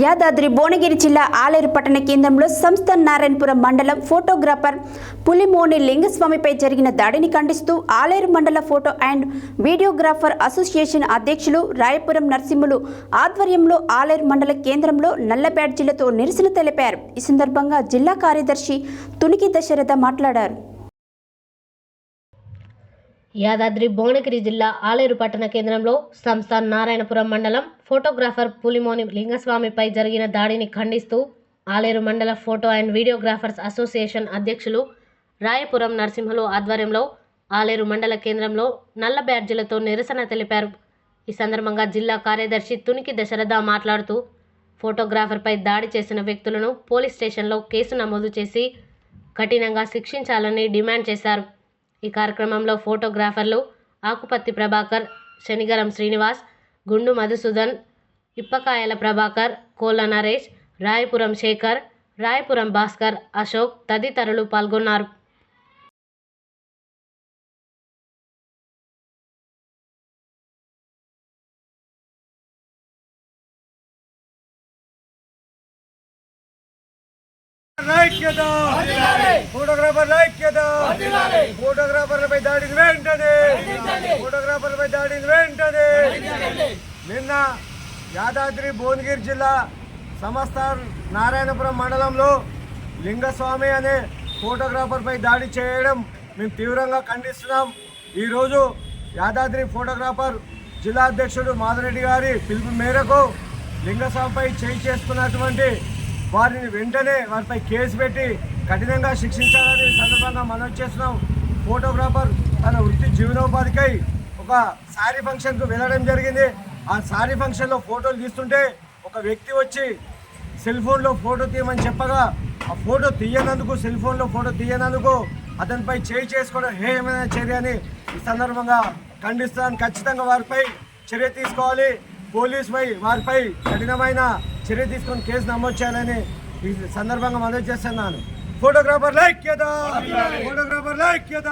యాదాద్రి భువనగిరి జిల్లా ఆలేరు పట్టణ కేంద్రంలో సంస్థ నారాయణపురం మండలం ఫోటోగ్రాఫర్ పులిమోని లింగస్వామిపై జరిగిన దాడిని ఖండిస్తూ ఆలేరు మండల ఫోటో అండ్ వీడియోగ్రాఫర్ అసోసియేషన్ అధ్యక్షులు రాయపురం నరసింహులు ఆధ్వర్యంలో ఆలేరు మండల కేంద్రంలో నల్ల బ్యాడ్జీలతో నిరసన తెలిపారు. ఈ సందర్భంగా జిల్లా కార్యదర్శి తునికి దశరథ మాట్లాడారు. యాదాద్రి భువనగిరి జిల్లా ఆలేరు పట్టణ కేంద్రంలో సంస్థ నారాయణపురం మండలం ఫోటోగ్రాఫర్ పులిమోని లింగస్వామిపై జరిగిన దాడిని ఖండిస్తూ ఆలేరు మండల ఫోటో అండ్ వీడియోగ్రాఫర్స్ అసోసియేషన్ అధ్యక్షులు రాయపురం నరసింహులు ఆధ్వర్యంలో ఆలేరు మండల కేంద్రంలో నల్ల బ్యాడ్జీలతో నిరసన తెలిపారు. ఈ సందర్భంగా జిల్లా కార్యదర్శి తునికి దశరథ మాట్లాడుతూ ఫోటోగ్రాఫర్పై దాడి చేసిన వ్యక్తులను పోలీస్ స్టేషన్లో కేసు నమోదు చేసి కఠినంగా శిక్షించాలని డిమాండ్ చేశారు. ఈ కార్యక్రమంలో ఫోటోగ్రాఫర్లు ఆకుపత్తి ప్రభాకర్ శనిగరం శ్రీనివాస్ గుండు మధుసూదన్ ఇప్పకాయల ప్రభాకర్ కోళ్ళ నరేష్ రాయపురం శేఖర్ రాయపురం భాస్కర్ అశోక్ తదితరులు పాల్గొన్నారు. ఫోటోగ్రాఫర్ ఐక్యత ఫోటోగ్రాఫర్లపై దాడిని వెంటనే. ఫోటోగ్రాఫర్లపై దాడిని వెంటనే. నిన్న యాదాద్రి భువనగిరి జిల్లా సమస్త నారాయణపురం మండలంలో లింగస్వామి అనే ఫోటోగ్రాఫర్పై దాడి చేయడం మేము తీవ్రంగా ఖండిస్తున్నాం. ఈరోజు యాదాద్రి ఫోటోగ్రాఫర్ జిల్లా అధ్యక్షుడు మాధవరెడ్డి గారి పిలుపు మేరకు లింగస్వామిపై చేయి చేసుకున్నటువంటి వారిని వెంటనే వారిపై కేసు పెట్టి కఠినంగా శిక్షించాలని సందర్భంగా మనం చేస్తున్నాం. ఫోటోగ్రాఫర్ తన వృత్తి జీవనోపాధికై ఒక సారీ ఫంక్షన్కు వెళ్ళడం జరిగింది. ఆ సారీ ఫంక్షన్లో ఫోటోలు తీస్తుంటే ఒక వ్యక్తి వచ్చి సెల్ ఫోన్లో ఫోటో తీయమని చెప్పగా ఆ ఫోటో తీయనందుకు సెల్ ఫోన్లో ఫోటో తీయనందుకు అతనిపై చేయి చేసుకోవడం హేయమైన చర్య అని ఈ సందర్భంగా ఖండిస్తాను. ఖచ్చితంగా వారిపై చర్య తీసుకోవాలి. పోలీసుపై వారిపై కఠినమైన చర్య తీసుకొని కేసు నమోదు చేయాలని ఈ సందర్భంగా మనవి చేస్తున్నాను. ఫోటోగ్రాఫర్ ఐక్యత ఫోటోగ్రాఫర్ ఐక్యత